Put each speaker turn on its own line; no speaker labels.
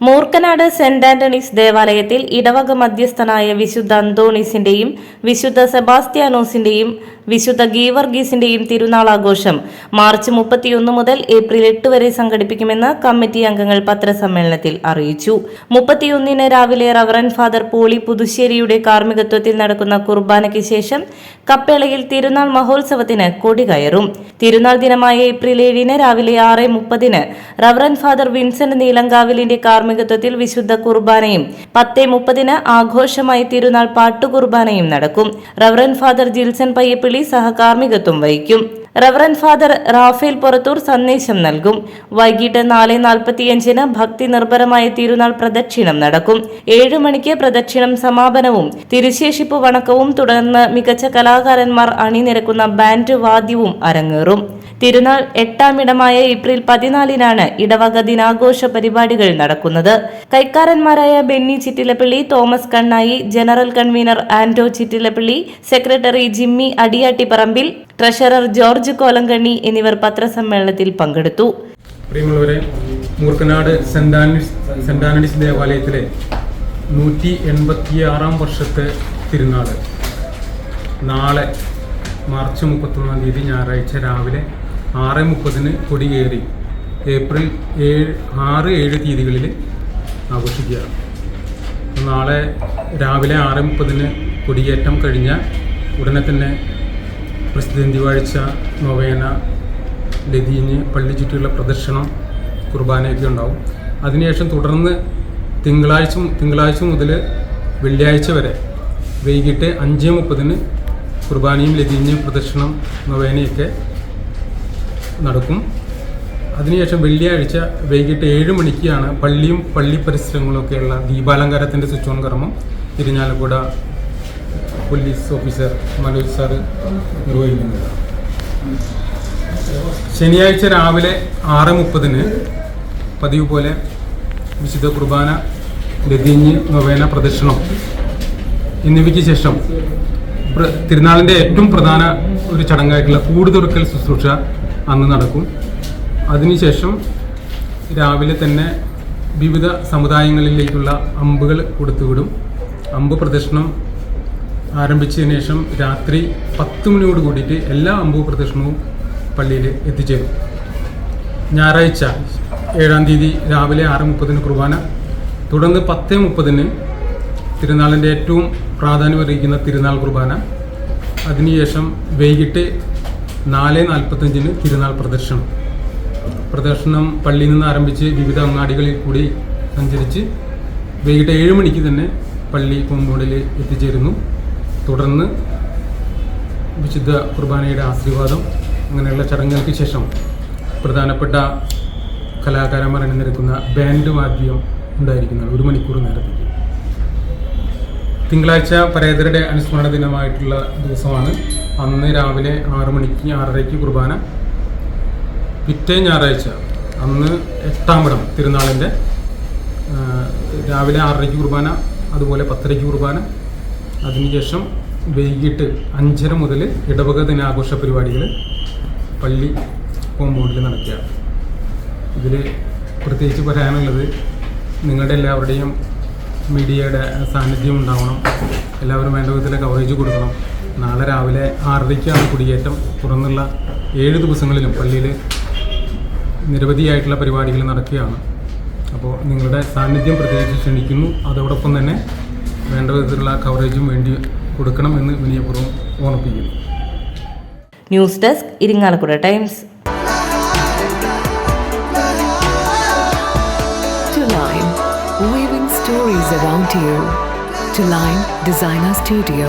Moorkkanad saint Antony's ദേവാലയത്തിൽ ഇടവക മധ്യസ്ഥനായ വിശുദ്ധ അന്തോണീസിന്റെയും വിശുദ്ധ സെബാസ്ത്യാനോസിന്റെയും വിശുദ്ധ ഗീവർഗീസിന്റെയും തിരുനാൾ ആഘോഷം മാർച്ച് മുപ്പത്തിയൊന്ന് മുതൽ ഏപ്രിൽ എട്ട് വരെ സംഘടിപ്പിക്കുമെന്ന് കമ്മിറ്റി അംഗങ്ങൾ പത്രസമ്മേളനത്തിൽ അറിയിച്ചു. മുപ്പത്തിയൊന്നിന് രാവിലെ റവറൻ ഫാദർ പോളി പുതുശ്ശേരിയുടെ കാർമ്മികത്വത്തിൽ നടക്കുന്ന കുർബാനയ്ക്ക് ശേഷം കപ്പേളയിൽ തിരുനാൾ മഹോത്സവത്തിന് കൊടി കയറും. തിരുനാൾ ദിനമായ ഏപ്രിൽ ഏഴിന് രാവിലെ ആറ് മുപ്പതിന് റവറൻ ഫാദർ വിൻസെന്റ് നീലങ്കാവിലിന്റെ കാർമ്മികത്വത്തിൽ വിശുദ്ധ കുർബാനയും പത്തേ മുപ്പതിന് ആഘോഷമായി തിരുനാൾ പാട്ടുകുർബാനയും നടക്കും. റവറൻ ഫാദർ ജിൽസൺ പയ്യപ്പിള്ളി സഹകാർമ്മികത്വം വഹിക്കും. റവറൻ ഫാദർ റാഫേൽ പുറത്തൂർ സന്ദേശം നൽകും. വൈകിട്ട് നാല് നാൽപ്പത്തിയഞ്ചിന് ഭക്തി നിർഭരമായ തിരുനാൾ പ്രദക്ഷിണം നടക്കും. ഏഴു മണിക്ക് പ്രദക്ഷിണം സമാപനവും തിരുശേഷിപ്പ് വണക്കവും തുടർന്ന് മികച്ച കലാകാരന്മാർ അണിനിരക്കുന്ന ബാൻഡ് വാദ്യവും അരങ്ങേറും. തിരുനാൾ എട്ടാമിടമായ ഏപ്രിൽ പതിനാലിനാണ് ഇടവക ദിനാഘോഷ പരിപാടികൾ നടക്കുന്നത്. കൈക്കാരന്മാരായ Benny Chittilappilly Thomas Kannai general convener Anto Chittilappilly secretary Jimmy Adiyattiparambil treasurer George Kolankanni എന്നിവർ പത്രസമ്മേളനത്തിൽ പങ്കെടുത്തു.
പ്രിയമുള്ളവരെ Moorkanad Saint Andrew's Saint Andrew's ദേവാലയത്തിലെ നൂറ്റി എൺപത്തി ആറാം വർഷത്തെ തിരുനാൾ നാളെ മാർച്ച് മുപ്പത്തൊന്നാം തീയതി ഞായറാഴ്ച രാവിലെ ആറ് മുപ്പതിന് കൊടിയേറി ഏപ്രിൽ ഏഴ് ആറ് ഏഴ് തീയതികളിൽ ആഘോഷിക്കുക. നാളെ രാവിലെ ആറ് മുപ്പതിന് കൊടിയേറ്റം കഴിഞ്ഞ ഉടനെ തന്നെ പ്രസിദ്ധി വാഴ്ച നൊവേന ലതിഞ്ഞ് പള്ളി ചുറ്റിയുള്ള പ്രദർശനം കുർബാനയൊക്കെ ഉണ്ടാവും. അതിനുശേഷം തുടർന്ന് തിങ്കളാഴ്ച തിങ്കളാഴ്ച മുതൽ വെള്ളിയാഴ്ച വരെ വൈകിട്ട് അഞ്ച് മുപ്പതിന് കുർബാനയും ലതിഞ്ഞ് പ്രദർശനം നൊവേനയൊക്കെ നടക്കും. അതിനുശേഷം വെള്ളിയാഴ്ച വൈകിട്ട് ഏഴ് മണിക്കാണ് പള്ളിയും പള്ളി പരിസരങ്ങളൊക്കെയുള്ള ദീപാലങ്കാരത്തിന്റെ സ്വിച്ച് ഓൺ കർമ്മം Irinjalakuda police officer Manoj sir നിർവഹിക്കുന്നത്. ശനിയാഴ്ച രാവിലെ ആറ് മുപ്പതിന് പതിവ് പോലെ വിശുദ്ധ കുർബാന ലതിഞ്ഞ് നൊവേന പ്രദക്ഷിണം എന്നിവയ്ക്ക് ശേഷം തിരുനാളിന്റെ ഏറ്റവും പ്രധാന ഒരു ചടങ്ങായിട്ടുള്ള കൂടുതുറക്കൽ ശുശ്രൂഷ അന്ന് നടക്കും. അതിനുശേഷം രാവിലെ തന്നെ വിവിധ സമുദായങ്ങളിലേക്കുള്ള അമ്പുകൾ കൊടുത്തുവിടും. അമ്പ് പ്രദക്ഷിണം ആരംഭിച്ചതിന് ശേഷം രാത്രി പത്ത് മണിയോട് കൂടിയിട്ട് എല്ലാ അമ്പു പ്രദക്ഷിണവും പള്ളിയിൽ എത്തിച്ചേരും. ഞായറാഴ്ച ഏഴാം തീയതി രാവിലെ ആറ് മുപ്പതിന് കുർബാന. തുടർന്ന് പത്ത് മുപ്പതിന് തിരുനാളിന്റെ ഏറ്റവും പ്രാധാന്യമറിയിക്കുന്ന തിരുനാൾ കുർബാന. അതിനുശേഷം വൈകിട്ട് നാല് നാൽപ്പത്തഞ്ചിന് തിരുനാൾ പ്രദർശനം. പ്രദർശനം പള്ളിയിൽ നിന്ന് ആരംഭിച്ച് വിവിധ അങ്ങാടികളിൽ കൂടി സഞ്ചരിച്ച് വൈകിട്ട് ഏഴ് മണിക്ക് തന്നെ പള്ളി കോമ്പൗണ്ടിൽ എത്തിച്ചേരുന്നു. തുടർന്ന് വിശുദ്ധ കുർബാനയുടെ ആശീർവാദം അങ്ങനെയുള്ള ചടങ്ങുകൾക്ക് ശേഷം പ്രധാനപ്പെട്ട കലാകാരന്മാർ അണിനിരക്കുന്ന ബാൻഡ് വാദ്യം ഉണ്ടായിരിക്കുന്നത് ഒരു മണിക്കൂർ നേരത്തേക്ക്. തിങ്കളാഴ്ച പരേതരുടെ അനുസ്മരണ ദിനമായിട്ടുള്ള ദിവസമാണ്. അന്ന് രാവിലെ ആറ് മണിക്ക് ആറരയ്ക്ക് കുർബാന. പിറ്റേ ഞായറാഴ്ച അന്ന് എട്ടാമിടം തിരുനാളിന്റെ രാവിലെ ആറരയ്ക്ക് കുർബാന അതുപോലെ പത്തരയ്ക്ക് കുർബാന. അതിനുശേഷം വൈകിട്ട് അഞ്ചര മുതൽ ഇടവക ദിനാഘോഷ പരിപാടികൾ പള്ളി കോമ്പൗണ്ടിൽ നടക്കുക ഇതിൽ പ്രത്യേകിച്ച് പറയാനുള്ളത് നിങ്ങളുടെ എല്ലാവരുടെയും മീഡിയയുടെ സാന്നിധ്യം ഉണ്ടാവണം. എല്ലാവരും വേണ്ട വിധത്തിലെ കവറേജ് കൊടുക്കണം. നാളെ രാവിലെ ആറരയ്ക്കാണ് കുടിയേറ്റം. തുറന്നുള്ള ഏഴ് ദിവസങ്ങളിലും പള്ളിയിൽ നിരവധിയായിട്ടുള്ള പരിപാടികൾ നടക്കുകയാണ്. അപ്പോൾ നിങ്ങളുടെ സാന്നിധ്യം പ്രത്യേകിച്ച് ക്ഷണിക്കുന്നു. അതോടൊപ്പം തന്നെ വേണ്ട വിധത്തിലുള്ള കവറേജും വേണ്ടി കൊടുക്കണം എന്ന് വിനയപൂർവം ഓർമ്മിപ്പിക്കുന്നു.
News desk Irinjalakuda Times.
To Line, weaving stories around you. To Line Designer Studio,